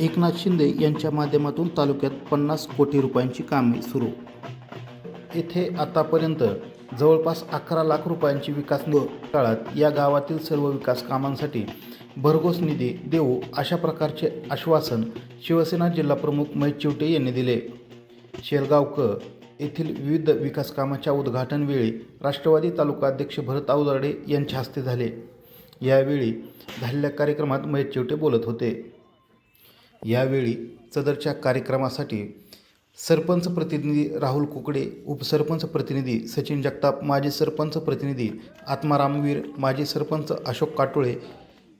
एकनाथ शिंदे यांच्या माध्यमातून तालुक्यात पन्नास कोटी रुपयांची कामे सुरू. येथे आतापर्यंत जवळपास अकरा लाख रुपयांची विकास काळात या गावातील सर्व विकास कामांसाठी भरघोस निधी देऊ अशा प्रकारचे आश्वासन शिवसेना जिल्हाप्रमुख महेश चिवटे यांनी दिले. शेलगावक येथील विविध विकास कामाच्या उद्घाटनवेळी राष्ट्रवादी तालुका अध्यक्ष भरत आवदाडे यांच्या हस्ते झाले. यावेळी झालेल्या कार्यक्रमात महेश चिवटे बोलत होते. यावेळी सदरच्या कार्यक्रमासाठी सरपंच प्रतिनिधी राहुल कुकडे उपसरपंच प्रतिनिधी सचिन जगताप माजी सरपंच प्रतिनिधी आत्मारामवीर माजी सरपंच अशोक काटोळे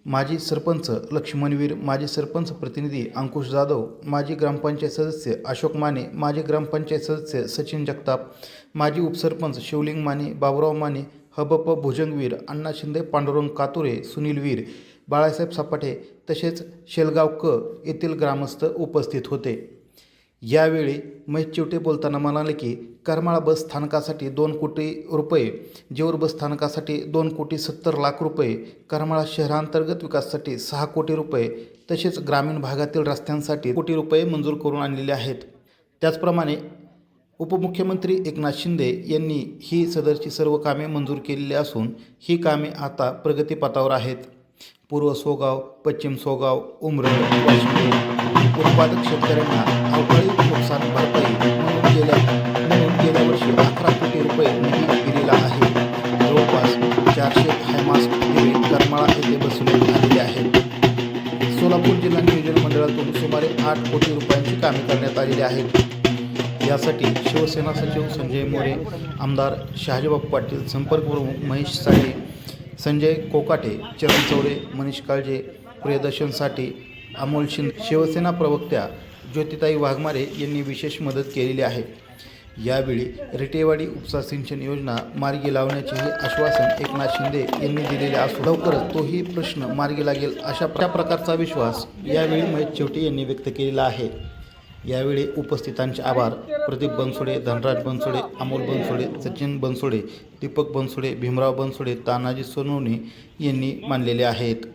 माजी सरपंच लक्ष्मणवीर माजी सरपंच प्रतिनिधी अंकुश जाधव माजी ग्रामपंचायत सदस्य अशोक माने माजी ग्रामपंचायत सदस्य सचिन जगताप माजी उपसरपंच शिवलिंग माने बाबुराव माने हबप भुजंगवीर अण्णा शिंदे पांडुरंग कातुरे सुनील वीर बाळासाहेब सपाटे तसेच शेलगाव क येथील ग्रामस्थ उपस्थित होते. यावेळी महेश चिवटे बोलताना म्हणाले की करमाळा बस स्थानकासाठी दोन कोटी रुपये जेऊर बस स्थानकासाठी दोन कोटी सत्तर लाख रुपये करमाळा शहरांतर्गत विकासासाठी सहा कोटी रुपये तसेच ग्रामीण भागातील रस्त्यांसाठी कोटी रुपये मंजूर करून आणलेले आहेत. त्याचप्रमाणे उपमुख्यमंत्री एकनाथ शिंदे यांनी ही सदरची सर्व कामे मंजूर केलेली असून ही कामे आता प्रगतीपथावर आहेत. पूर्व सोगाव पश्चिम सोगाव उमरड वाशिम. उत्पादक शेतकऱ्यांना अवकाळी नुकसान भरपाई म्हणून गेल्या म्हणून गेल्या वर्षी अकरा कोटी रुपये निधी दिलेला आहे. जवळपास चारशे हायमास्क दिवे करमाळा येथे बसवण्यात आलेले आहेत. सोलापूर जिल्हा नियोजन मंडळातून सुमारे आठ कोटी रुपयांची कामे करण्यात आलेली आहेत. यासाठी शिवसेना सचिव संजय मोरे आमदार शहाजीबाबू पाटील संपर्क प्रमुख महेश साळे संजय कोकाटे चरण चौरे मनीष काळजे प्रियदर्शन साठे अमोल शिंद शिवसेना प्रवक्त्या ज्योतिताई वाघमारे यांनी विशेष मदत केलेली आहे. यावेळी रेटेवाडी उपसा सिंचन योजना मार्गी लावण्याचेही आश्वासन एकनाथ शिंदे यांनी दिलेले असून लवकरच तोही प्रश्न मार्गी लागेल अशा त्या प्रकारचा विश्वास यावेळी महेश शेवटी यांनी व्यक्त केलेला आहे. यावेळी उपस्थितांचे आभार. प्रदीप बनसोडे धनराज बनसोडे अमोल बनसोडे सचिन बनसोडे दीपक बनसोडे भीमराव बनसोडे तानाजी सोनवणे यांनी मानलेले आहेत.